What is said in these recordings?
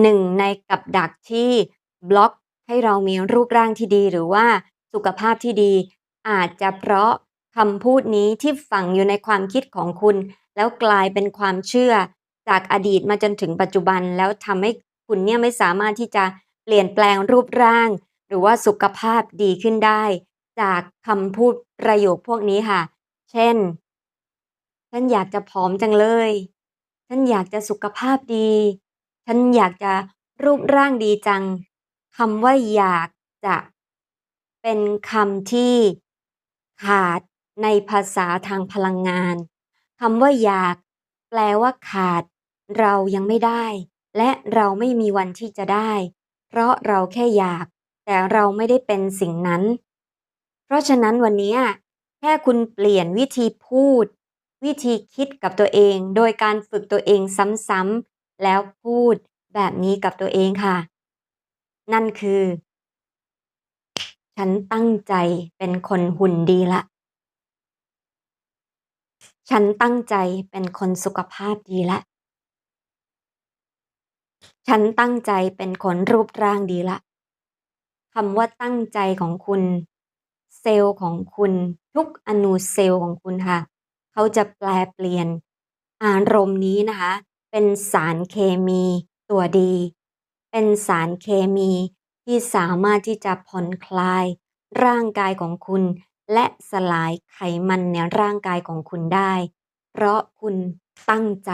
หนึ่งในกับดักที่บล็อกให้เรามีรูปร่างที่ดีหรือว่าสุขภาพที่ดี อาจจะเพราะคำพูดนี้ที่ฝังอยู่ในความคิดของคุณ แล้วกลายเป็นความเชื่อ จากอดีตมาจนถึงปัจจุบัน แล้วทำให้คุณเนี่ยไม่สามารถที่จะเปลี่ยนแปลงรูปร่าง หรือว่าสุขภาพดีขึ้นได้ จากคำพูดประโยคพวกนี้ค่ะ เช่น ฉันอยากจะผอมจังเลย ฉันอยากจะสุขภาพดี ฉันอยากจะรูปร่างดีจังคำว่าอยากจะเป็นคำที่ขาดในภาษาทางพลังงานคำว่าอยาก แปลว่าขาด เรายังไม่ได้ และเราไม่มีวันที่จะได้ เพราะเราแค่อยาก แต่เราไม่ได้เป็นสิ่งนั้น เพราะฉะนั้นวันนี้แค่คุณเปลี่ยนวิธีพูด วิธีคิดกับตัวเอง โดยการฝึกตัวเองซ้ำๆ แล้วพูดแบบนี้กับตัวเองค่ะ นั่นคือ ฉันตั้งใจเป็นคนหุ่นดีล้วฉันตั้งใจเป็นคนสุขภาพดีล้วฉันตั้งใจเป็นคนรูปร่างดีล้วคำว่าตั้งใจของคุณ เซลล์ของคุณ ทุกอนูเซลล์ของคุณค่ะ เขาจะแปลเปลี่ยนอารมณ์นี้นะคะ เป็นสารเคมีตัวดี เป็นสารเคมีที่สามารถที่จะผ่อนคลาย ร่างกายของคุณ และสลายไขมันในร่างกายของคุณได้ เพราะคุณตั้งใจ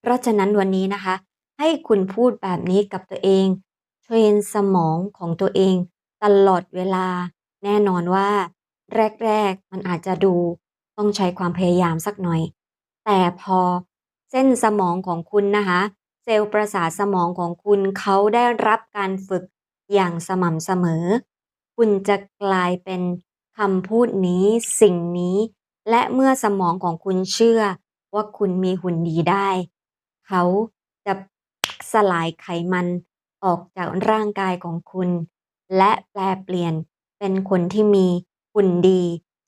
เพราะฉะนั้นวันนี้นะคะ ให้คุณพูดแบบนี้กับตัวเองเทรนสมองของตัวเอง ตลอดเวลา แน่นอนว่า แรก ๆ มันอาจจะดู ต้องใช้ความพยายามสักหน่อย แต่พอ ส้นสมองของคุณนะคะ เซลล์ประสาทสมองของคุณเขาได้รับการฝึกอย่างสม่ำเสมอ คุณจะกลายเป็นคำพูดนี้สิ่งนี้ และเมื่อสมองของคุณเชื่อว่าคุณมีหุ่นดีได้ เขาจะสลายไขมันออกจากร่างกายของคุณ และแปลเปลี่ยนเป็นคนที่มีหุ่นดี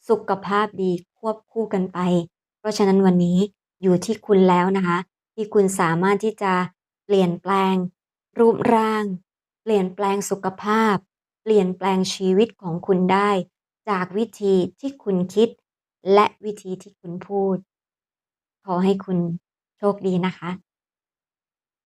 สุขภาพดีควบคู่กันไป เพราะฉะนั้นวันนี้ อยู่ที่คุณแล้วนะคะ ที่คุณสามารถที่จะเปลี่ยนแปลง รูปร่าง เปลี่ยนแปลงสุขภาพ เปลี่ยนแปลงชีวิตของคุณได้ จากวิธีที่คุณคิด และวิธีที่คุณพูด ขอให้คุณโชคดีนะคะ